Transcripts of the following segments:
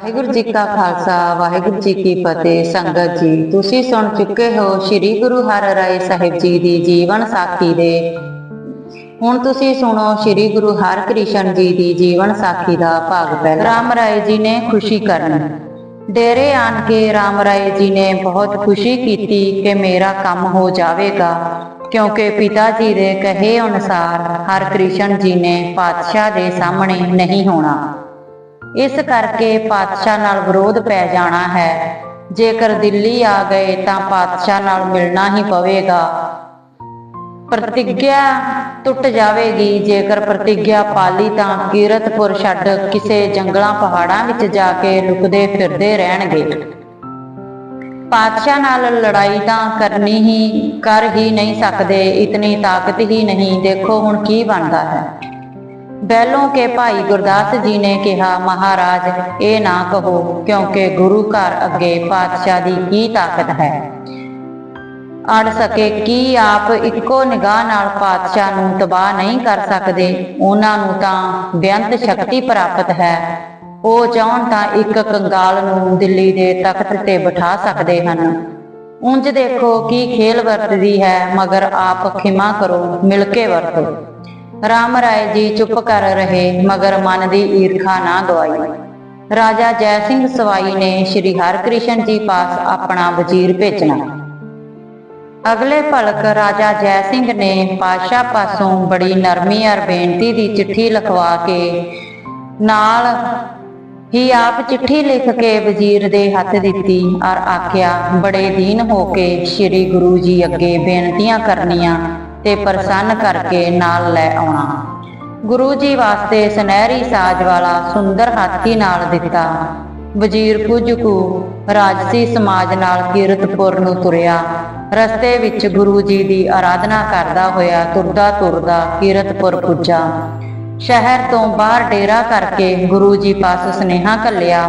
ਵਾਹਿਗੁਰੂ ਜੀ ਕਾ ਖਾਲਸਾ, ਵਾਹਿਗੁਰੂ ਜੀ ਕੀ ਫਤਿਹ। ਸੰਗਤ ਜੀ, ਤੁਸੀਂ ਸੁਣ ਚੁੱਕੇ ਹੋ ਸ੍ਰੀ ਗੁਰੂ ਹਰਿਰਾਏ ਸਾਹਿਬ ਜੀ ਦੀ ਜੀਵਨ ਸਾਖੀ ਦੇ। ਹੁਣ ਤੁਸੀਂ ਸੁਣੋ ਸ੍ਰੀ ਗੁਰੂ ਹਰਕ੍ਰਿਸ਼ਨ ਜੀ ਦੀ ਜੀਵਨ ਸਾਖੀ ਦਾ ਭਾਗ ਪਹਿਲਾ। ਰਾਮ ਰਾਏ ਜੀ ਨੇ ਖੁਸ਼ੀ ਕਰਨ। ਡੇਰੇ ਆਣ ਕੇ ਰਾਮ ਰਾਏ ਜੀ ਨੇ ਬਹੁਤ ਖੁਸ਼ੀ ਕੀਤੀ ਕਿ ਮੇਰਾ ਕੰਮ ਹੋ ਜਾਵੇਗਾ, ਕਿਉਂਕਿ ਪਿਤਾ ਜੀ ਦੇ ਕਹੇ ਅਨੁਸਾਰ ਹਰਕ੍ਰਿਸ਼ਨ ਜੀ ਨੇ ਪਾਤਸ਼ਾਹ ਦੇ ਸਾਹਮਣੇ ਨਹੀਂ ਹੋਣਾ। ਇਸ ਕਰਕੇ ਪਾਤਸ਼ਾਹ ਨਾਲ ਵਿਰੋਧ ਪੈ ਜਾਣਾ ਹੈ। ਜੇਕਰ ਦਿੱਲੀ ਆ ਗਏ ਤਾਂ ਪਾਤਸ਼ਾਹ ਨਾਲ ਮਿਲਣਾ ਹੀ ਪਵੇਗਾ। ਪ੍ਰਤੀਗਿਆ ਟੁੱਟ ਜਾਵੇਗੀ। ਜੇਕਰ ਪ੍ਰਤੀਗਿਆ ਪਾਲੀ ਤਾਂ ਕੀਰਤਪੁਰ ਛੱਡ ਕਿਸੇ ਜੰਗਲਾਂ ਪਹਾੜਾਂ ਵਿੱਚ ਜਾ ਕੇ ਲੁਕਦੇ ਫਿਰਦੇ ਰਹਿਣਗੇ। ਪਾਤਸ਼ਾਹ ਨਾਲ ਲੜਾਈ ਤਾਂ ਕਰਨੀ ਹੀ, ਕਰ ਹੀ ਨਹੀਂ ਸਕਦੇ। ਇਤਨੀ ਤਾਕਤ ਹੀ ਨਹੀਂ। ਦੇਖੋ ਹੁਣ ਕੀ ਬਣਦਾ ਹੈ। ਬੈਲੋਂ ਕੇ ਭਾਈ ਗੁਰਦਾਸ ਜੀ ਨੇ ਕਿਹਾ, ਮਹਾਰਾਜ, ਇਹ ਨਾ ਕਹੋ, ਕਿਉਂਕਿ ਗੁਰੂ ਘਰ ਅੱਗੇ ਪਾਤਸ਼ਾਹ ਦੀ ਕੀ ਤਾਕਤ ਹੈ? ਅੜ ਸਕੇ ਕੀ ਆਪ ਇੱਕੋ ਨਿਗਾਹ ਨਾਲ ਪਾਤਸ਼ਾਹ ਨੂੰ ਤਬਾਹ ਨਹੀਂ ਕਰ ਸਕਦੇ? ਉਹਨਾਂ ਨੂੰ ਤਾਂ ਬੇਅੰਤ ਸ਼ਕਤੀ ਪ੍ਰਾਪਤ ਹੈ। ਉਹ ਚਾਹਣ ਤਾਂ ਇੱਕ ਕੰਗਾਲ ਨੂੰ ਦਿੱਲੀ ਦੇ ਤਖਤ ਤੇ ਬਿਠਾ ਸਕਦੇ ਹਨ। ਉਂਝ ਦੇਖੋ ਕੀ ਖੇਲ ਵਰਤਦੀ ਹੈ, ਮਗਰ ਆਪ ਖਿਮਾ ਕਰੋ, ਮਿਲ ਕੇ ਵਰਤੋ। ਰਾਮ ਰਾਏ ਜੀ ਚੁੱਪ ਕਰ ਰਹੇ, ਮਗਰ ਮਨ ਦੀ ਈਰਖਾ ਨਾ ਗਵਾਈ। ਰਾਜਾ ਜੈ ਸਿੰਘ ਸਵਾਈ ਨੇ ਸ੍ਰੀ ਹਰਕ੍ਰਿਸ਼ਨ ਜੀ ਪਾਸ ਆਪਣਾ ਵਜ਼ੀਰ ਭੇਜਣਾ। ਅਗਲੇ ਭਲਕ ਰਾਜਾ ਜੈ ਸਿੰਘ ਨੇ ਪਾਸ਼ਾ ਪਾਸੋਂ ਬੜੀ ਨਰਮੀ ਅਰ ਬੇਨਤੀ ਦੀ ਚਿੱਠੀ ਲਿਖਵਾ ਕੇ ਨਾਲ ਹੀ ਆਪ ਚਿੱਠੀ ਲਿਖ ਕੇ ਵਜ਼ੀਰ ਦੇ ਹੱਥ ਦਿੱਤੀ ਔਰ ਆਖਿਆ, ਬੜੇ ਦੀਨ ਹੋ ਕੇ ਸ੍ਰੀ ਗੁਰੂ ਜੀ ਅੱਗੇ ਬੇਨਤੀਆਂ ਕਰਨੀਆਂ। ਤੇ ਪ੍ਰਸੰਨ ਕਰਕੇ ਨਾਲ ਲੈ ਆਉਣਾ। ਗੁਰੂ ਜੀ ਵਾਸਤੇ ਸੁਨਹਿਰੀ ਸਾਜ ਵਾਲਾ ਸੁੰਦਰ ਹਾਥੀ ਨਾਲ ਦਿੱਤਾ। ਵਜ਼ੀਰ ਕੁਝ ਕੁ ਰਾਜਸੀ ਸਮਾਜ ਨਾਲ ਕੀਰਤਪੁਰ ਨੂੰ ਤੁਰਿਆ। ਰਸਤੇ ਵਿੱਚ ਗੁਰੂ ਜੀ ਦੀ ਆਰਾਧਨਾ ਕਰਦਾ ਹੋਇਆ ਤੁਰਦਾ ਤੁਰਦਾ ਕੀਰਤਪੁਰ ਪੁੱਜਾ। ਸ਼ਹਿਰ ਤੋਂ ਬਾਹਰ ਡੇਰਾ ਕਰਕੇ ਗੁਰੂ ਜੀ ਪਾਸ ਸੁਨੇਹਾ ਘੱਲਿਆ।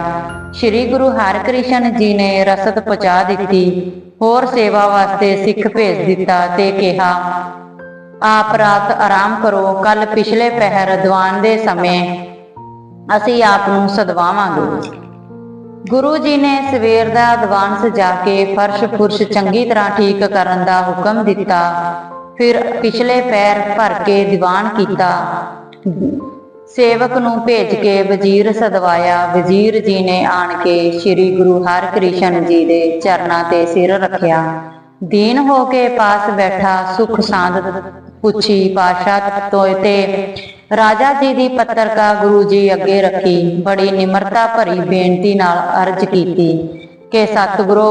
ਸ੍ਰੀ ਗੁਰੂ ਹਰਿਕ੍ਰਿਸ਼ਨ ਜੀ ਨੇ ਰਸਦ ਪਹੁੰਚਾ ਦਿੱਤੀ। ਹੋਰ ਸੇਵਾ ਵਾਸਤੇ ਸਿੱਖ ਭੇਜ ਦਿੱਤਾ ਤੇ ਕਿਹਾ, ਆਪ ਰਾਤ ਆਰਾਮ ਕਰੋ ਕੱਲ ਪਿਛਲੇ ਪਹਿਰ ਦੀਵਾਨ ਦੇ ਸਮੇਂ ਅਸੀਂ ਆਪ ਨੂੰ ਸਦਵਾਵਾਂਗੇ। ਗੁਰੂ ਜੀ ਨੇ ਸਵੇਰ ਦਾ ਦੀਵਾਨ ਸਜਾ ਕੇ ਫਰਸ਼ ਫੁਰਸ਼ ਚੰਗੀ ਤਰ੍ਹਾਂ ਠੀਕ ਕਰਨ ਦਾ ਹੁਕਮ ਦਿੱਤਾ, ਫਿਰ ਪਿਛਲੇ ਪੈਰ ਭਰ ਕੇ ਦੀਵਾਨ ਕੀਤਾ। ਸੇਵਕ ਨੂੰ ਭੇਜ ਕੇ ਵਜ਼ੀਰ ਸਦਵਾਇਆ। ਵਜ਼ੀਰ ਜੀ ਨੇ ਆਣ ਕੇ ਸ੍ਰੀ ਗੁਰੂ ਹਰਿਕ੍ਰਿਸ਼ਨ ਜੀ ਦੇ ਚਰਨਾਂ ਤੇ ਸਿਰ ਰੱਖਿਆ। ਦੀਨ ਹੋ ਕੇ ਪਾਸ ਬੈਠਾ, ਸੁਖ ਸਾਂਦ ਪੁੱਛੀ ਪਾਸ਼ਾ ਤੋਏ ਤੇ ਰਾਜਾ ਜੀ ਦੀ ਪੱਤਰਕਾ ਗੁਰੂ ਜੀ ਅੱਗੇ ਰੱਖੀ। ਬੜੀ ਨਿਮਰਤਾ ਭਰੀ ਬੇਨਤੀ ਨਾਲ ਅਰਜ ਕੀਤੀ ਕਿ, ਸਤਿਗੁਰੂ,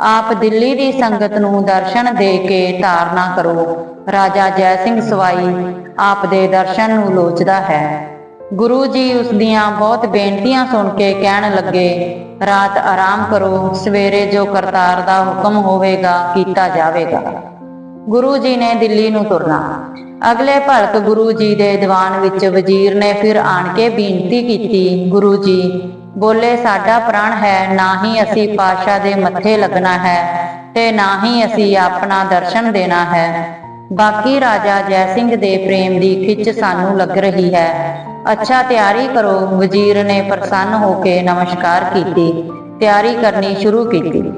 ਆਪ ਦਿੱਲੀ ਦੀ ਸੰਗਤ ਨੂੰ ਦਰਸ਼ਨ ਦੇ ਕੇ ਧਾਰਨਾ ਕਰੋ। ਰਾਜਾ ਜੈ ਸਿੰਘ ਸਵਾਈ ਆਪ ਦੇ ਦਰਸ਼ਨ ਨੂੰ ਲੋਚਦਾ ਹੈ। ਗੁਰੂ ਜੀ ਉਸ ਦੀਆਂ ਬਹੁਤ ਬੇਨਤੀਆਂ ਸੁਣ ਕੇ ਕਹਿਣ ਲੱਗੇ, ਰਾਤ ਆਰਾਮ ਕਰੋ, ਸਵੇਰੇ ਜੋ ਕਰਤਾਰ ਦਾ ਹੁਕਮ ਹੋਵੇਗਾ, ਕੀਤਾ ਜਾਵੇਗਾ। ਗੁਰੂ ਜੀ ਨੇ ਦਿੱਲੀ ਨੂੰ ਤੁਰਨਾ। ਅਗਲੇ ਭਲਕ ਗੁਰੂ ਜੀ ਦੇ ਦੀਵਾਨ ਵਿੱਚ ਵਜ਼ੀਰ ਨੇ ਫਿਰ ਆਣ ਕੇ ਬੇਨਤੀ ਕੀਤੀ, ਗੁਰੂ ਜੀ, ਬੋਲੇ, ਸਾਡਾ ਪ੍ਰਾਣ ਹੈ, ਨਾ ਹੀ ਅਸੀਂ ਪਾਸ਼ਾ ਦੇ ਮੱਥੇ ਲੱਗਣਾ ਹੈ ਤੇ ਨਾ ਹੀ ਅਸੀਂ ਆਪਣਾ ਦਰਸ਼ਨ ਦੇਣਾ ਹੈ। ਬਾਕੀ ਰਾਜਾ ਜੈ ਸਿੰਘ ਦੇ ਪ੍ਰੇਮ ਦੀ ਖਿੱਚ ਸਾਨੂੰ ਲੱਗ ਰਹੀ ਹੈ। ਅੱਛਾ ਤਿਆਰੀ ਕਰੋ। ਵਜ਼ੀਰ ਨੇ ਪ੍ਰਸੰਨ ਹੋ ਕੇ ਨਮਸਕਾਰ ਕੀਤੀ। ਤਿਆਰੀ ਕਰਨੀ ਸ਼ੁਰੂ ਕੀਤੀ।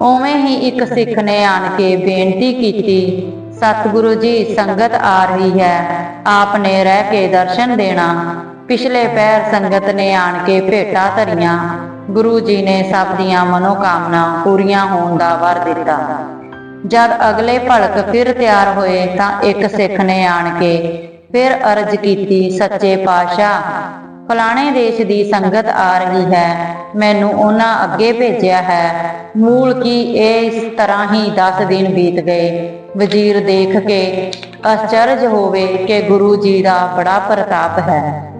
ਉਵੇਂ ਹੀ ਇੱਕ ਸਿੱਖ ਨੇ ਆਣ ਕੇ ਬੇਨਤੀ ਕੀਤੀ, ਸਤਿਗੁਰੂ ਜੀ, ਸੰਗਤ ਆ ਰਹੀ ਹੈ। ਆਪ ਨੇ ਰਹਿ ਕੇ ਦਰਸ਼ਨ ਦੇਣਾ। ਪਿਛਲੇ ਪੈਰ ਸੰਗਤ ਨੇ ਆਣ ਕੇ ਭੇਟਾ ਧਰੀਆਂ। ਗੁਰੂ ਜੀ ਨੇ ਸਭ ਦੀਆਂ ਮਨੋਕਾਮਨਾ ਪੂਰੀਆਂ ਹੋਣ ਦਾ ਵਰ ਦਿੱਤਾ। ਜਦ ਅਗਲੇ ਭਲਕ ਫਿਰ ਤਿਆਰ ਹੋਏ ਤਾਂ ਇੱਕ ਸਿੱਖ ਨੇ ਆਣ ਕੇ ਫਿਰ ਅਰਜ ਕੀਤੀ, ਸੱਚੇ ਪਾਤਸ਼ਾਹ, ਫਲਾਣੇ ਦੇਸ਼ ਦੀ ਸੰਗਤ ਆ ਰਹੀ ਹੈ, ਮੈਨੂੰ ਉਹਨਾਂ ਅੱਗੇ ਭੇਜਿਆ ਹੈ। ਮੂਲ ਕੀ ਇਹ ਇਸ ਤਰ੍ਹਾਂ ਹੀ 10 ਦਿਨ ਬੀਤ ਗਏ। ਵਜ਼ੀਰ ਦੇਖ ਕੇ ਅਚਰਜ ਹੋਵੇ ਕਿ ਗੁਰੂ ਜੀ ਦਾ ਬੜਾ ਪ੍ਰਤਾਪ ਹੈ।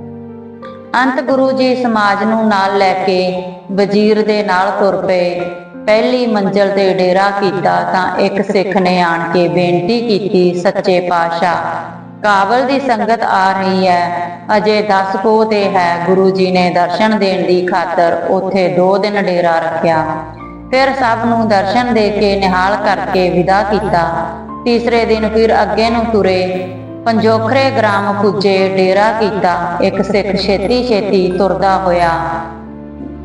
ਅੰਤ ਗੁਰੂ ਜੀ ਸਮਾਜ ਨੂੰ ਨਾਲ ਲੈ ਕੇ ਵਜ਼ੀਰ ਦੇ ਨਾਲ ਤੁਰ ਪਏ। ਪਹਿਲੀ ਮੰਜ਼ਲ ਤੇ ਡੇਰਾ ਕੀਤਾ ਤਾਂ ਇੱਕ ਸਿੱਖ ਨੇ ਆਣ ਕੇ ਬੇਨਤੀ ਕੀਤੀ, ਸੱਚੇ ਪਾਤਸ਼ਾਹ ਕਾਬਲ ਦੀ ਸੰਗਤ ਆ ਰਹੀ ਹੈ। ਅਜੇ 10 ਕੋ ਤੇ ਹੈ, ਗੁਰੂ ਜੀ ਨੇ ਦਰਸ਼ਨ ਦੇਣ ਦੀ ਖਾਤਰ ਉੱਥੇ 2 ਦਿਨ ਡੇਰਾ ਰੱਖਿਆ। ਫਿਰ ਸਭ ਨੂੰ ਦਰਸ਼ਨ ਦੇ ਕੇ ਨਿਹਾਲ ਕਰਕੇ ਵਿਦਾ ਕੀਤਾ। ਤੀਸਰੇ ਦਿਨ ਫਿਰ ਅੱਗੇ ਨੂੰ ਤੁਰੇ। ਪੰਜੋਖਰੇ ਗ੍ਰਾਮ ਪੁੱਜੇ, ਡੇਰਾ ਕੀਤਾ। ਇੱਕ ਸਿੱਖ ਛੇਤੀ ਛੇਤੀ ਤੁਰਦਾ ਹੋਇਆ।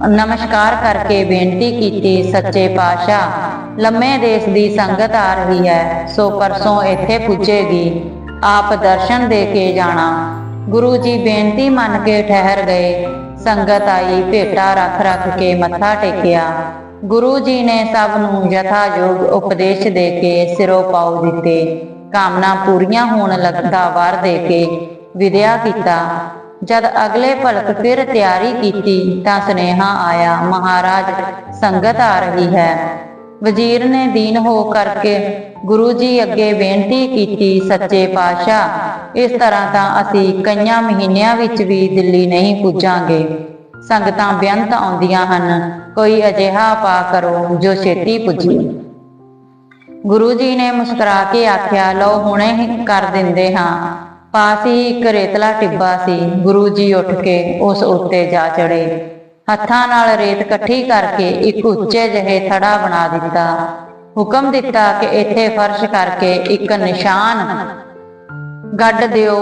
ਨਮਸਕਾਰ ਕਰਕੇ ਬੇਨਤੀ ਕੀਤੀ, ਸੱਚੇ ਪਾਤਸ਼ਾਹ, ਲੰਮੇ ਦੇਸ਼ ਦੀ ਸੰਗਤ ਆ ਰਹੀ ਹੈ, ਸੋ ਪਰਸੋਂ ਇੱਥੇ ਪੁੱਜੇਗੀ। ਆਪ ਦਰਸ਼ਨ ਦੇ ਕੇ ਜਾਣਾ। ਗੁਰੂ ਜੀ ਬੇਨਤੀ ਮੰਨ ਕੇ ਠਹਿਰ ਗਏ। ਸੰਗਤ ਆਈ, ਭੇਟਾ ਰੱਖ ਰੱਖ ਕੇ ਮੱਥਾ ਟੇਕਿਆ। ਗੁਰੂ ਜੀ ਨੇ ਸਭ ਨੂੰ ਯਥਾ ਯੋਗ ਉਪਦੇਸ਼ ਦੇ ਕੇ ਸਿਰੋਂ ਪਾਉ ਦਿੱਤੇ। ਕਾਮਨਾ ਪੂਰੀਆਂ ਹੋਣ ਲੱਗਦਾ ਵਾਰ ਦੇ ਕੇ ਵਿਦਿਆ ਕੀਤਾ। ਜਦ ਅਗਲੇ ਭਲਕ ਫਿਰ ਤਿਆਰੀ ਕੀਤੀ ਤਾਂ ਸੁਨੇਹਾ ਆਇਆ, ਮਹਾਰਾਜ, ਸੰਗਤ ਆ ਰਹੀ ਹੈ। ਵਜ਼ੀਰ ਨੇ ਦੀਨ ਹੋ ਕਰਕੇ ਗੁਰੂ ਜੀ ਅੱਗੇ ਬੇਨਤੀ ਕੀਤੀ, ਸੱਚੇ ਪਾਤਸ਼ਾਹ, ਇਸ ਤਰ੍ਹਾਂ ਤਾਂ ਅਸੀਂ ਕਈਆਂ ਮਹੀਨਿਆਂ ਵਿੱਚ ਵੀ ਦਿੱਲੀ ਨਹੀਂ ਪੁੱਜਾਂਗੇ। ਸੰਗਤਾਂ ਬੇਅੰਤ ਆਉਂਦੀਆਂ ਹਨ, ਕੋਈ ਅਜਿਹਾ ਪਾ ਕਰੋ ਜੋ ਛੇਤੀ ਪੁੱਜੇ। ਗੁਰੂ ਜੀ ਨੇ ਮੁਸਕਰਾ ਕੇ ਆਖਿਆ, ਲਓ ਹੁਣੇ ਹੀ ਕਰ ਦਿੰਦੇ ਹਾਂ। ਪਾਸ ਹੀ ਇੱਕ ਰੇਤਲਾ ਟਿੱਬਾ ਸੀ, ਗੁਰੂ ਜੀ ਉੱਠ ਕੇ ਉਸ ਉੱਤੇ ਜਾ ਚੜੇ ਹੱਥਾਂ ਨਾਲ ਰੇਤ ਇਕੱਠੀ ਕਰਕੇ ਇੱਕ ਉੱਚੇ ਜਿਹੇ ਥੜਾ ਬਣਾ ਦਿੱਤਾ। ਹੁਕਮ ਦਿੱਤਾ ਕਿ ਇੱਥੇ ਫਰਸ਼ ਕਰਕੇ ਇੱਕ ਨਿਸ਼ਾਨ ਗੱਡ ਦਿਓ।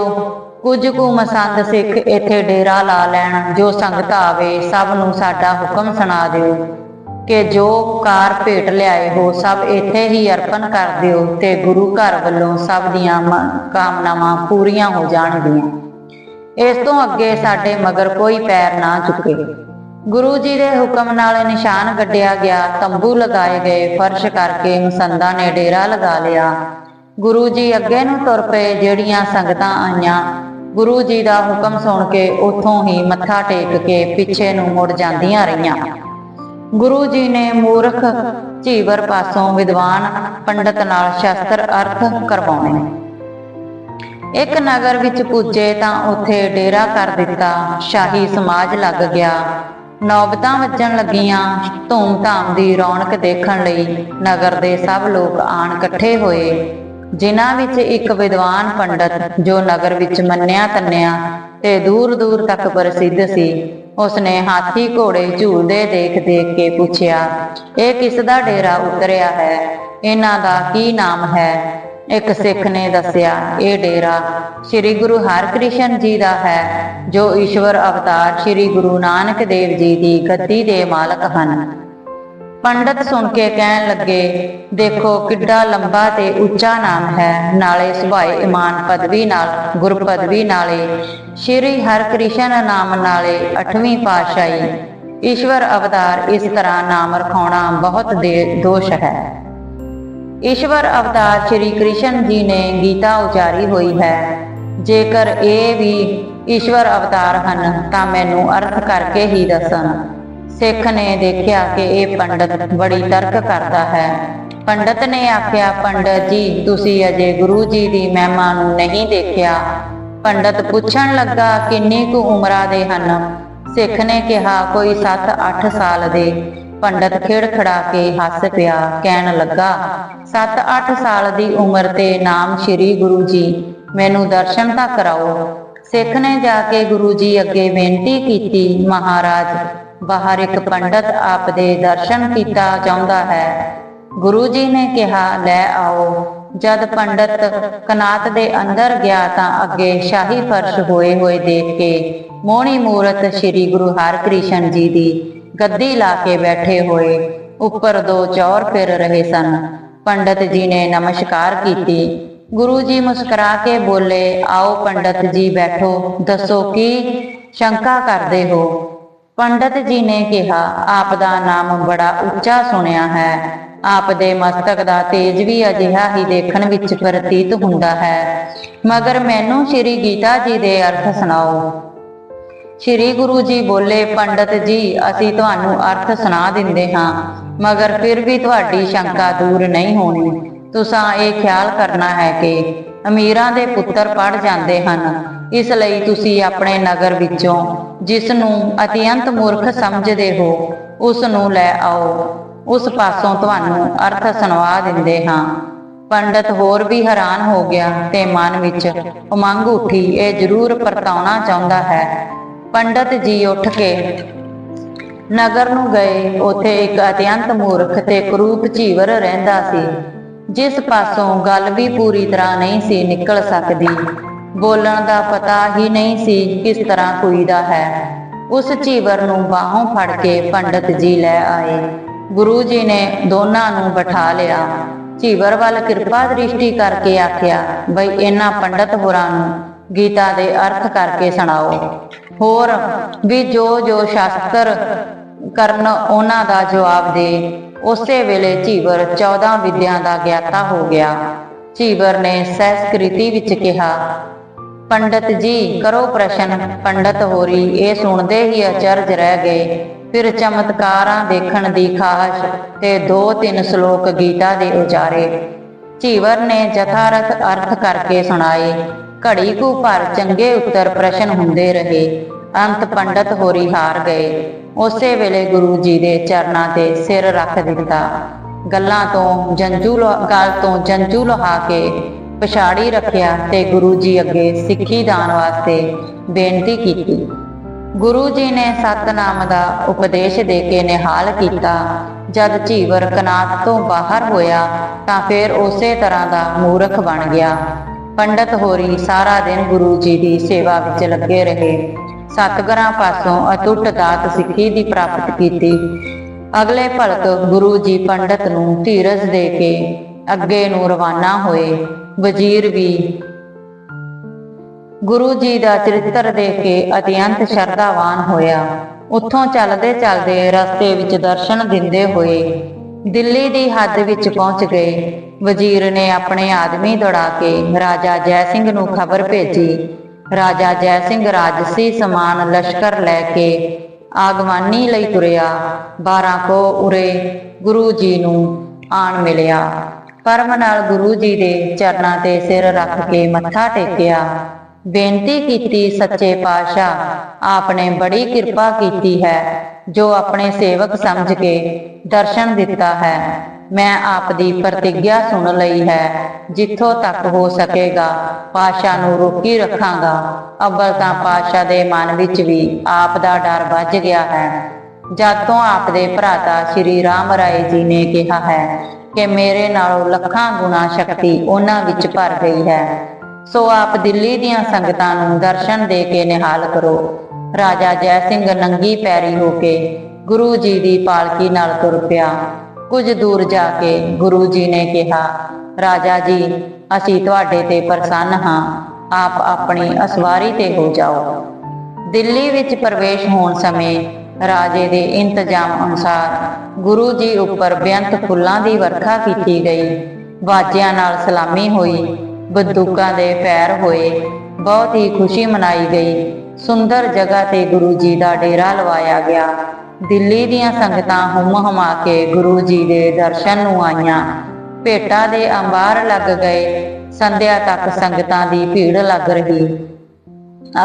ਕੁਝ ਕੁ ਮਸੰਦ ਸਿੱਖ ਇੱਥੇ ਡੇਰਾ ਲਾ ਲੈਣ, ਜੋ ਸੰਗਤ ਆਵੇ, ਸਭ ਨੂੰ ਸਾਡਾ ਹੁਕਮ ਸੁਣਾ ਦਿਓ। ਕਿ ਜੋ ਕਾਰ ਭੇਟ ਲਿਆਏ ਹੋ, ਸਭ ਇੱਥੇ ਹੀ ਅਰਪਣ ਕਰ ਦਿਓ ਤੇ ਗੁਰੂ ਘਰ ਵੱਲੋਂ ਸਭ ਦੀਆਂ ਕਾਮਨਾਵਾਂ ਪੂਰੀਆਂ ਹੋ ਜਾਣਗੀਆਂ। ਇਸ ਤੋਂ ਅੱਗੇ ਸਾਡੇ ਮਗਰ ਕੋਈ ਪੈਰ ਨਾ ਚੁੱਕੇ। ਗੁਰੂ ਜੀ ਦੇ ਹੁਕਮ ਨਾਲ ਨਿਸ਼ਾਨ ਗੱਡਿਆ ਗਿਆ, ਤੰਬੂ ਲਗਾਏ ਗਏ, ਫਰਸ਼ ਕਰਕੇ ਮਸੰਦਾਂ ਨੇ ਡੇਰਾ ਲਗਾ ਲਿਆ। ਗੁਰੂ ਜੀ ਅੱਗੇ ਨੂੰ ਤੁਰ ਪਏ, ਜਿਹੜੀਆਂ ਸੰਗਤਾਂ ਆਈਆਂ। ਗੁਰੂ ਜੀ ਦਾ ਹੁਕਮ ਸੁਣ ਕੇ ਉੱਥੋਂ ਹੀ ਮੱਥਾ ਟੇਕ ਕੇ ਪਿੱਛੇ ਨੂੰ ਮੁੜ ਜਾਂਦੀਆਂ ਰਹੀਆਂ। ਗੁਰੂ ਜੀ ਨੇ ਮੂਰਖ ਝੀਵਰ ਪਾਸੋਂ ਵਿਦਵਾਨ ਪੰਡਤ ਨਾਲ ਸ਼ਾਸਤਰ ਅਰਥ ਕਰਵਾਉਣੇ। ਇੱਕ ਨਗਰ ਵਿੱਚ ਪੁੱਜੇ ਤਾਂ ਉੱਥੇ ਡੇਰਾ ਕਰ ਦਿੱਤਾ, ਸ਼ਾਹੀ ਸਮਾਜ ਲੱਗ ਗਿਆ। ਨੌਬਤਾਂ ਵੱਜਣ ਲੱਗੀਆਂ। ਧੂਮ-ਧਾਮ ਦੀ ਰੌਣਕ ਦੇਖਣ ਲਈ ਨਗਰ ਦੇ ਸਭ ਲੋਕ ਆਣ ਇਕੱਠੇ ਹੋਏ। ਜਿਨ੍ਹਾਂ ਵਿੱਚ ਇੱਕ ਵਿਦਵਾਨ ਪੰਡਤ, ਜੋ ਨਗਰ ਵਿੱਚ ਮੰਨਿਆ ਤੰਨਿਆ ਤੇ ਦੂਰ ਦੂਰ ਤੱਕ ਪ੍ਰਸਿੱਧ ਸੀ, ਉਸਨੇ ਹਾਥੀ ਘੋੜੇ ਝੂਲਦੇ ਦੇਖ ਦੇਖ ਕੇ ਪੁੱਛਿਆ, ਇਹ ਕਿਸ ਦਾ ਡੇਰਾ ਉਤਰਿਆ ਹੈ? ਇਹਨਾਂ ਦਾ ਕੀ ਨਾਮ ਹੈ? ਇੱਕ ਸਿੱਖ ਨੇ ਦੱਸਿਆ, ਇਹ ਡੇਰਾ ਸ੍ਰੀ ਗੁਰੂ ਹਰਕ੍ਰਿਸ਼ਨ ਜੀ ਦਾ ਹੈ, ਜੋ ਈਸ਼ਵਰ ਅਵਤਾਰ ਸ੍ਰੀ ਗੁਰੂ ਨਾਨਕ ਦੇਵ ਜੀ ਦੀ ਗੱਦੀ ਦੇ ਮਾਲਕ ਹਨ। ਪੰਡਤ ਸੁਣ ਕੇ ਕਹਿਣ ਲੱਗੇ, ਦੇਖੋ ਕਿੱਡਾ ਲੰਬਾ ਤੇ ਉੱਚਾ ਨਾਮ ਹੈ, ਨਾਲੇ ਸੁਭਾਏ ਇਮਾਨ ਪਦਵੀ ਨਾਲ ਗੁਰ ਪਦਵੀ ਨਾਲੇ, ਸ਼੍ਰੀ ਹਰਿਕ੍ਰਿਸ਼ਨ ਨਾਮ ਨਾਲੇ 8ਵੀਂ ਪਾਤਸ਼ਾਹੀ। ਈਸ਼ਵਰ ਅਵਤਾਰ ਇਸ ਤਰ੍ਹਾਂ ਨਾਮ ਰਖਾਉਣਾ ਬਹੁਤ ਦੇ, ਦੋਸ਼ ਹੈ। ਈਸ਼ਵਰ ਅਵਤਾਰ ਸ਼੍ਰੀ ਕ੍ਰਿਸ਼ਨ ਜੀ ਨੇ ਗੀਤਾ ਉਚਾਰੀ ਹੋਈ ਹੈ। ਜੇਕਰ ਇਹ ਵੀ ਈਸ਼ਵਰ ਅਵਤਾਰ ਹਨ, ਤਾਂ ਮੈਨੂੰ ਅਰਥ ਕਰਕੇ ਹੀ ਦੱਸਣ। ਸਿੱਖ ਨੇ ਦੇਖਿਆ ਕਿ ਇਹ ਪੰਡਤ ਬੜੀ ਤਰਕ ਕਰਦਾ ਹੈ। ਪੰਡਤ ਨੇ ਆਖਿਆ, ਪੰਡਤ ਜੀ, ਤੁਸੀਂ ਅਜੇ ਗੁਰੂ ਜੀ ਦੀ ਮਹਿਮਾ ਨੂੰ ਨਹੀਂ ਦੇਖਿਆ। ਪੰਡਤ ਪੁੱਛਣ ਲੱਗਾ, ਕਿੰਨੀ ਕੁ ਉਮਰਾਂ ਦੇ ਹਨ? ਸਿੱਖ ਨੇ ਕਿਹਾ, ਕੋਈ 7-8 ਸਾਲ ਦੇ। ਪੰਡਤ ਖਿੜਖੜਾ ਕੇ ਹੱਸ ਪਿਆ, ਕਹਿਣ ਲੱਗਾ 7-8 ਸਾਲ ਦੀ ਉਮਰ ਤੇ ਨਾਮ ਸ੍ਰੀ ਗੁਰੂ ਜੀ, ਮੈਨੂੰ ਦਰਸ਼ਨ ਤਾਂ ਕਰਾਓ। ਸਿੱਖ ਨੇ ਜਾ ਕੇ ਗੁਰੂ ਜੀ ਅੱਗੇ ਬੇਨਤੀ ਕੀਤੀ, ਮਹਾਰਾਜ, ਬਾਹਰ ਇੱਕ ਪੰਡਤ ਆਪ ਦੇ ਦਰਸ਼ਨ ਕੀਤਾ ਚਾਹੁੰਦਾ ਹੈ। ਗੁਰੂ ਜੀ ਨੇ ਕਿਹਾ, ਲੈ ਆਓ। ਜਦ ਪੰਡਤ ਕਨਾਤ ਦੇ ਅੰਦਰ ਗਿਆ ਤਾਂ ਅੱਗੇ ਸ਼ਾਹੀ ਫਰਸ਼ ਹੋਏ ਹੋਏ ਦੇਖ ਕੇ ਮੋਹਣੀ ਮੂਰਤ ਸ੍ਰੀ ਗੁਰੂ ਹਰਕ੍ਰਿਸ਼ਨ ਜੀ ਦੀ ਗੱਦੀ ਲਾ ਕੇ ਬੈਠੇ ਹੋਏ। ਉੱਪਰ ਦੋ ਚੌਰ ਫਿਰ ਰਹੇ ਸਨ। ਪੰਡਤ ਜੀ ਨੇ ਨਮਸਕਾਰ ਕੀਤੀ। ਗੁਰੂ ਜੀ ਮੁਸਕਰਾ ਕੇ ਬੋਲੇ, ਆਓ ਪੰਡਤ ਜੀ ਬੈਠੋ, ਦੱਸੋ ਕੀ ਸ਼ੰਕਾ ਕਰਦੇ ਹੋ? ਪੰਡਤ ਜੀ ਨੇ ਕਿਹਾ, ਆਪ ਦਾ ਨਾਮ ਬੜਾ ਉੱਚਾ ਸੁਣਿਆ ਹੈ। ਆਪ ਦੇ ਮਸਤਕ ਦਾ ਤੇਜ ਵੀ ਅਜਿਹਾ ਹੀ ਦੇਖਣ ਵਿੱਚ ਪ੍ਰਤੀਤ ਹੁੰਦਾ ਹੈ। ਮਗਰ ਮੈਨੂੰ ਸ਼੍ਰੀ ਗੀਤਾ ਜੀ ਦੇ ਅਰਥ ਸੁਣਾਓ। ਸ਼੍ਰੀ ਗੁਰੂ ਜੀ ਬੋਲੇ, ਪੰਡਤ ਜੀ, ਅਸੀਂ ਤੁਹਾਨੂੰ ਅਰਥ ਸੁਣਾ ਦਿੰਦੇ ਹਾਂ, ਮਗਰ ਫਿਰ ਵੀ ਤੁਹਾਡੀ ਸ਼ੰਕਾ ਦੂਰ ਨਹੀਂ ਹੋਣੀ। ਤੁਸੀਂ ਇਹ ਖਿਆਲ ਕਰਨਾ ਹੈ ਕਿ ਅਮੀਰਾਂ ਦੇ ਪੁੱਤਰ ਪੜ ਜਾਂਦੇ ਹਨ। ਇਸ ਲਈ ਤੁਸੀਂ ਆਪਣੇ ਨਗਰ ਵਿੱਚੋਂ ਜਿਸ ਨੂੰ ਅਤਿਅੰਤ ਮੂਰਖ ਸਮਝਦੇ ਹੋ ਉਸ ਨੂੰ ਲੈ ਆਓ। ਉਸ ਪਾਸੋਂ ਤੁਹਾਨੂੰ ਅਰਥ ਸੁਣਵਾ ਦਿੰਦੇ ਹਾਂ। ਪੰਡਤ ਹੋਰ ਵੀ ਹੈਰਾਨ ਹੋ ਗਿਆ ਤੇ ਮਨ ਵਿੱਚ ਉਮੰਗ ਉੱਠੀ, ਇਹ ਜ਼ਰੂਰ ਪਰਤਾਉਣਾ ਚਾਹੁੰਦਾ ਹੈ ਪੰਡਤ ਜੀ ਉੱਠ ਕੇ ਨਗਰ ਨੂੰ ਗਏ। ਉੱਥੇ ਇੱਕ ਅਤਿਅੰਤ ਮੂਰਖ ਤੇ ਕਰੂਪ ਝੀਵਰ ਰਹਿੰਦਾ ਸੀ, ਜਿਸ ਪਾਸੋਂ ਗੱਲ ਵੀ ਪੂਰੀ ਤਰ੍ਹਾਂ ਨਹੀਂ ਸੀ ਨਿਕਲ ਸਕਦੀ। ਬੋਲਣ ਦਾ ਪਤਾ ਹੀ ਨਹੀਂ ਸੀ ਕਿਸ ਤਰ੍ਹਾਂ ਕੋਈ ਹੈ। ਉਸ ਝੀਵਰ ਨੂੰ ਬਾਹੋਂ ਫੜ ਕੇ ਪੰਡਤ ਜੀ ਲੈ ਆਏ। ਗੁਰੂ ਜੀ ਨੇ ਦੋਨਾਂ ਨੂੰ ਬਿਠਾ ਲਿਆ। ਝੀਵਰ ਵੱਲ ਕਿਰਪਾ ਦ੍ਰਿਸ਼ਟੀ ਕਰਕੇ ਆਖਿਆ, ਬਈ ਇਹਨਾਂ ਪੰਡਤ ਹੋਰਾਂ ਨੂੰ ਗੀਤਾ ਦੇ ਅਰਥ ਕਰਕੇ ਸੁਣਾਓ। ਹੋਰ ਵੀ ਜੋ ਜੋ ਸ਼ਾਸਤਰ ਕਰਨ ਉਹਨਾਂ ਦਾ ਜਵਾਬ ਦੇ। ਉਸੇ ਵੇਲੇ ਝੀਵਰ 14 ਵਿਦਿਆ ਦਾ ਗਿਆਤਾ ਹੋ ਗਿਆ। ਝੀਵਰ ਨੇ ਸੰਸਕ੍ਰਿਤੀ ਵਿੱਚ ਕਿਹਾ, ਪੰਡਤ ਜੀ, ਕਰੋ ਪ੍ਰਸ਼ਨ। ਪੰਡਤ ਹੋਰੀ, ਇਹ ਸੁਣਦੇ ਹੀ ਅਚਰਜ ਰਹਿ ਗਏ। ਫਿਰ ਚਮਤਕਾਰਾਂ ਦੇਖਣ ਦੀ ਖਾਹਸ਼ ਤੇ ਦੋ ਤਿੰਨ ਸ਼ਲੋਕ ਗੀਤਾ ਦੇ ਉਚਾਰੇ। ਝੀਵਰ ਨੇ ਜਥਾਰਥ ਅਰਥ ਕਰਕੇ ਸੁਣਾਏ। ਘੜੀ ਕੁ ਭਰ ਚੰਗੇ ਉੱਤਰ ਪ੍ਰਸ਼ਨ ਹੁੰਦੇ ਰਹੇ। ਅੰਤ ਪੰਡਤ ਹੋਰੀ ਹਾਰ ਗਏ। ਉਸੇ ਵੇਲੇ ਗੁਰੂ ਜੀ ਦੇ ਚਰਨਾਂ ਤੇ ਸਿਰ ਰੱਖ ਦਿੱਤਾ। ਗੱਲਾਂ ਤੋਂ ਜੰਜੂ ਲ- ਤੋਂ ਜੰਜੂ ਲਹਾ ਕੇ ਪਛਾੜੀ ਰੱਖਿਆ ਤੇ ਗੁਰੂ ਜੀ ਅੱਗੇ ਸਿੱਖੀ ਦਾਨ ਵਾਸਤੇ ਬੇਨਤੀ ਕੀਤੀ। ਗੁਰੂ ਜੀ ਨੇ ਸਤਨਾਮ ਦਾ ਉਪਦੇਸ਼ ਦੇ ਕੇ ਨਿਹਾਲ ਕੀਤਾ। ਜਦ ਝੀਵਰ ਕਨਾਤ ਤੋਂ ਬਾਹਰ ਹੋਇਆ ਤਾਂ ਫਿਰ ਉਸੇ ਤਰ੍ਹਾਂ ਦਾ ਮੂਰਖ ਬਣ ਗਿਆ। ਪੰਡਤ ਹੋਰੀ ਸਾਰਾ ਦਿਨ ਗੁਰੂ ਜੀ ਦੀ ਸੇਵਾ ਵਿੱਚ ਲੱਗੇ ਰਹੇ। ਸਤਿਗੁਰਾਂ ਪਾਸੋਂ ਅਟੁੱਟ ਦਾਤ ਸਿੱਖੀ ਦੀ ਪ੍ਰਾਪਤ ਕੀਤੀ। ਅਗਲੇ ਭਲਕ ਗੁਰੂ ਜੀ ਪੰਡਤ ਨੂੰ ਧੀਰਜ ਦੇ ਕੇ ਅੱਗੇ ਨੂੰ ਰਵਾਨਾ ਹੋਏ। ਵਜ਼ੀਰ ਵੀ ਗੁਰੂ ਜੀ ਦਾ ਚਰਿੱਤਰ ਦੇਖ ਕੇ ਅਤਿਅੰਤ ਸ਼ਰਧਾਵਾਨ ਹੋਇਆ। ਉੱਥੋਂ ਚੱਲਦੇ ਚੱਲਦੇ ਰਸਤੇ ਵਿੱਚ ਦਰਸ਼ਨ ਦਿੰਦੇ ਹੋਏ ਦਿੱਲੀ ਦੀ ਹੱਦ ਵਿੱਚ ਪਹੁੰਚ ਗਏ। ਵਜ਼ੀਰ ਨੇ ਆਪਣੇ ਆਦਮੀ ਦੌੜਾ ਕੇ ਰਾਜਾ ਜੈ ਸਿੰਘ ਨੂੰ ਖਬਰ ਭੇਜੀ। ਰਾਜਾ ਜੈ ਸਿੰਘ ਰਾਜਸੀ ਸਮਾਨ ਲਸ਼ਕਰ ਲੈ ਕੇ ਆਗਵਾਨੀ ਲਈ ਤੁਰਿਆ। 12 ਕੋ ਉਰੇ ਗੁਰੂ ਜੀ ਨੂੰ ਆਣ ਮਿਲਿਆ। ਪਰਮ ਨਾਲ ਗੁਰੂ ਜੀ ਦੇ ਚਰਨਾਂ ਤੇ ਸਿਰ ਰੱਖ ਕੇ ਮੱਥਾ ਟੇਕਿਆ। ਬੇਨਤੀ ਕੀਤੀ, ਸੱਚੇ ਪਾਤਸ਼ਾਹ, ਆਪਨੇ ਬੜੀ ਕਿਰਪਾ ਕੀਤੀ ਹੈ, ਜੋ ਆਪਣੇ ਸੇਵਕ ਸਮਝ ਕੇ ਦਰਸ਼ਨ ਦਿੱਤਾ ਹੈ। ਮੈਂ ਆਪ ਦੀ ਪ੍ਰਤੀਗਿਆ ਸੁਣ ਲਈ ਹੈ। ਜਿੱਥੋਂ ਤੱਕ ਹੋ ਸਕੇਗਾ ਪਾਸ਼ਾ ਨੂੰ ਰੋਕੀ ਰੱਖਾਂਗਾ। ਅਵਲ ਤਾਂ ਪਾਸ਼ਾ ਦੇ ਮਨ ਵਿੱਚ ਵੀ ਆਪ ਦਾ ਡਰ ਵੱਜ ਗਿਆ ਹੈ। ਜਦ ਤੋਂ ਆਪ ਦੇ ਭਰਾਤਾ ਸ਼੍ਰੀ ਰਾਮ ਰਾਏ ਜੀ ਨੇ ਕਿਹਾ ਹੈ ਕਿ ਮੇਰੇ ਨਾਲੋਂ ਲੱਖਾਂ ਗੁਣਾ ਸ਼ਕਤੀ ਉਹਨਾਂ ਵਿੱਚ ਭਰ ਗਈ ਹੈ। ਸੋ ਆਪ ਦਿੱਲੀ ਦੀਆਂ ਸੰਗਤਾਂ ਨੂੰ ਦਰਸ਼ਨ ਦੇ ਕੇ ਨਿਹਾਲ ਕਰੋ। ਰਾਜਾ ਜੈ ਸਿੰਘ ਨੰਗੀ ਪੈਰੀ ਹੋ ਕੇ ਗੁਰੂ ਜੀ ਦੀ ਪਾਲਕੀ ਨਾਲ ਤੁਰ ਪਿਆ। ਕੁਝ ਦੂਰ ਜਾ ਕੇ ਗੁਰੂ ਜੀ ਨੇ ਕਿਹਾ, ਰਾਜਾ ਜੀ, ਅਸੀਂ ਤੁਹਾਡੇ ਤੇ ਪ੍ਰਸੰਨ ਹਾਂ। ਆਪ ਆਪਣੀ ਅਸਵਾਰੀ ਤੇ ਹੋ ਜਾਓ। ਦਿੱਲੀ ਵਿੱਚ ਪ੍ਰਵੇਸ਼ ਹੋਣ ਸਮੇਂ ਰਾਜੇ ਦੇ ਇੰਤਜ਼ਾਮ ਅਨੁਸਾਰ ਗੁਰੂ ਜੀ ਉੱਪਰ ਬੇਅੰਤ ਫੁੱਲਾਂ ਦੀ ਵਰਖਾ ਕੀਤੀ ਗਈ। ਬਾਜਿਆਂ ਨਾਲ ਸਲਾਮੀ ਹੋਈ। ਬੰਦੂਕਾਂ ਦੇ ਪੈਰ ਹੋਏ। ਬਹੁਤ ਹੀ ਖੁਸ਼ੀ ਮਨਾਈ ਗਈ। ਸੁੰਦਰ ਜਗ੍ਹਾ ਤੇ ਗੁਰੂ ਜੀ ਦਾ ਡੇਰਾ ਲਵਾਇਆ ਗਿਆ। ਦਿੱਲੀ ਦੀਆਂ ਸੰਗਤਾਂ ਹੁਮ ਹਮਾ ਕੇ ਗੁਰੂ ਜੀ ਦੇ ਦਰਸ਼ਨ ਨੂੰ ਆਈਆਂ। ਭੇਟਾਂ ਦੇ ਅੰਬਾਰ ਲੱਗ ਗਏ। ਸੰਧਿਆ ਤੱਕ ਸੰਗਤਾਂ ਦੀ ਭੀੜ ਲੱਗ ਰਹੀ।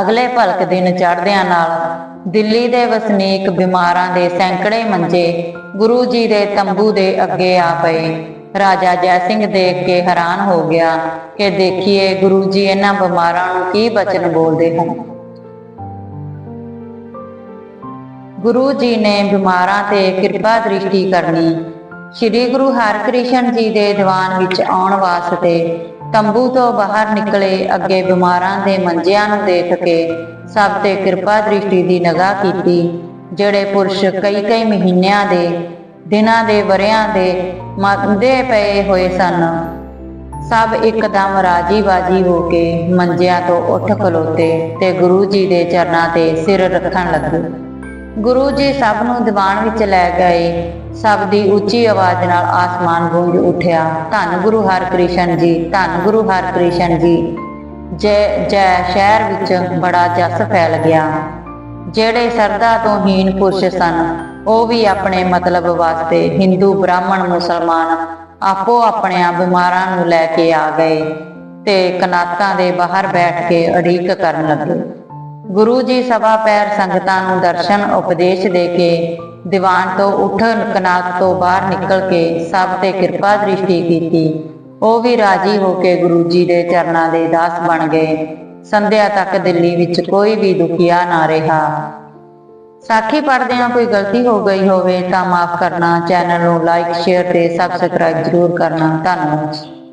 ਅਗਲੇ ਭਲਕ ਦਿਨ ਚੜ੍ਹਦਿਆਂ ਨਾਲ ਦਿੱਲੀ ਦੇ ਵਸਨੀਕ ਬਿਮਾਰਾਂ ਦੇ ਸੈਂਕੜੇ ਮੰਜੇ ਗੁਰੂ ਜੀ ਦੇ ਤੰਬੂ ਦੇ ਅੱਗੇ ਆ ਪਏ। ਰਾਜਾ ਜੈ ਸਿੰਘ ਦੇਖ ਕੇ ਹੈਰਾਨ ਹੋ ਗਿਆ ਕਿ ਦੇਖੀਏ ਗੁਰੂ ਜੀ ਇਹਨਾਂ ਬਿਮਾਰਾਂ ਨੂੰ ਕੀ ਬਚਨ ਬੋਲਦੇ ਹਨ। ਗੁਰੂ ਜੀ ਨੇ ਬਿਮਾਰਾਂ ਤੇ ਕਿਰਪਾ ਦ੍ਰਿਸ਼ਟੀ ਕਰਨੀ, ਸ੍ਰੀ ਗੁਰੂ ਹਰਕ੍ਰਿਸ਼ਨ ਜੀ ਦੇ ਦੀਵਾਨ ਵਿੱਚ ਆਉਣ ਵਾਸਤੇ ਤੰਬੂ ਤੋਂ ਬਾਹਰ ਨਿਕਲੇ ਅੱਗੇ ਬਿਮਾਰਾਂ ਦੇ ਮੰਜਿਆਂ ਨੂੰ ਦੇਖ ਕੇ ਸਭ ਤੇ ਕਿਰਪਾ ਦ੍ਰਿਸ਼ਟੀ ਦੀ ਨਗਾਹ ਕੀਤੀ, ਜਿਹੜੇ ਪੁਰਸ਼ ਕਈ ਕਈ ਮਹੀਨਿਆਂ ਦੇ ਦਿਨਾਂ ਦੇ ਵਰਿਆਂ ਦੇ ਮੰਦੇ ਪਏ ਹੋਏ ਸਨ। ਸਭ ਇੱਕਦਮ ਰਾਜੀ ਬਾਜੀ ਹੋ ਕੇ ਮੰਜਿਆਂ ਤੋਂ ਉੱਠ ਖਲੋਤੇ ਤੇ ਗੁਰੂ ਜੀ ਦੇ ਚਰਨਾਂ ਤੇ ਸਿਰ ਰੱਖਣ ਲੱਗੇ। ਗੁਰੂ ਜੀ ਸਭ ਨੂੰ ਦੀਵਾਨ ਵਿੱਚ ਲੈ ਗਏ। ਸਭ ਦੀ ਉੱਚੀ ਆਵਾਜ਼ ਨਾਲ ਆਸਮਾਨ ਗੂੰਜ ਉੱਠਿਆ। ਧੰਨ ਗੁਰੂ ਹਰਿਕ੍ਰਿਸ਼ਨ ਜੀ, ਧੰਨ ਗੁਰੂ ਹਰਿਕ੍ਰਿਸ਼ਨ ਜੀ। ਜੈ ਜੈ ਸ਼ਹਿਰ ਵਿੱਚ ਬੜਾ ਜਸ ਫੈਲ ਗਿਆ। ਜਿਹੜੇ ਸਰਦਾ ਤੋਂ ਹੀਨ ਪੁਰਸ਼ ਸਨ, ਉਹ ਵੀ ਆਪਣੇ ਮਤਲਬ ਵਾਸਤੇ ਹਿੰਦੂ, ਬ੍ਰਾਹਮਣ, ਮੁਸਲਮਾਨ ਆਪੋ ਆਪਣਿਆਂ ਬਿਮਾਰਾਂ ਨੂੰ ਲੈ ਕੇ ਆ ਗਏ ਤੇ ਕਨਾਤਾਂ ਦੇ ਬਾਹਰ ਬੈਠ ਕੇ ਅੜੀਕ ਕਰਨ ਲੱਗੇ। ਗੁਰੂ ਜੀ ਸਭਾ ਪੈਰ ਸੰਗਤਾਂ ਨੂੰ ਦਰਸ਼ਨ, ਉਪਦੇਸ਼ ਦੇ ਕੇ ਦੀਵਾਨ ਤੋਂ ਉੱਠ ਕਨਾਤ ਤੋਂ ਬਾਹਰ ਨਿਕਲ ਕੇ ਸਭ ਤੇ ਕਿਰਪਾ ਦ੍ਰਿਸ਼ਟੀ ਕੀਤੀ। ਉਹ ਵੀ ਰਾਜੀ ਹੋ ਕੇ ਗੁਰੂ ਜੀ ਦੇ ਚਰਨਾਂ ਦੇ ਦਾਸ ਬਣ ਗਏ। ਸੰਧਿਆ ਤੱਕ ਦਿੱਲੀ ਵਿੱਚ ਕੋਈ ਵੀ ਦੁਖੀਆ ਨਾ ਰਿਹਾ। ਸਾਖੀ ਪੜ੍ਹਦਿਆਂ ਕੋਈ ਗਲਤੀ ਹੋ ਗਈ ਹੋਵੇ ਤਾਂ ਮਾਫ ਕਰਨਾ, ਚੈਨਲ ਨੂੰ ਲਾਈਕ ਸ਼ੇਅਰ ਤੇ ਸਬਸਕ੍ਰਾਈਬ ਜ਼ਰੂਰ ਕਰਨਾ। ਧੰਨਵਾਦ।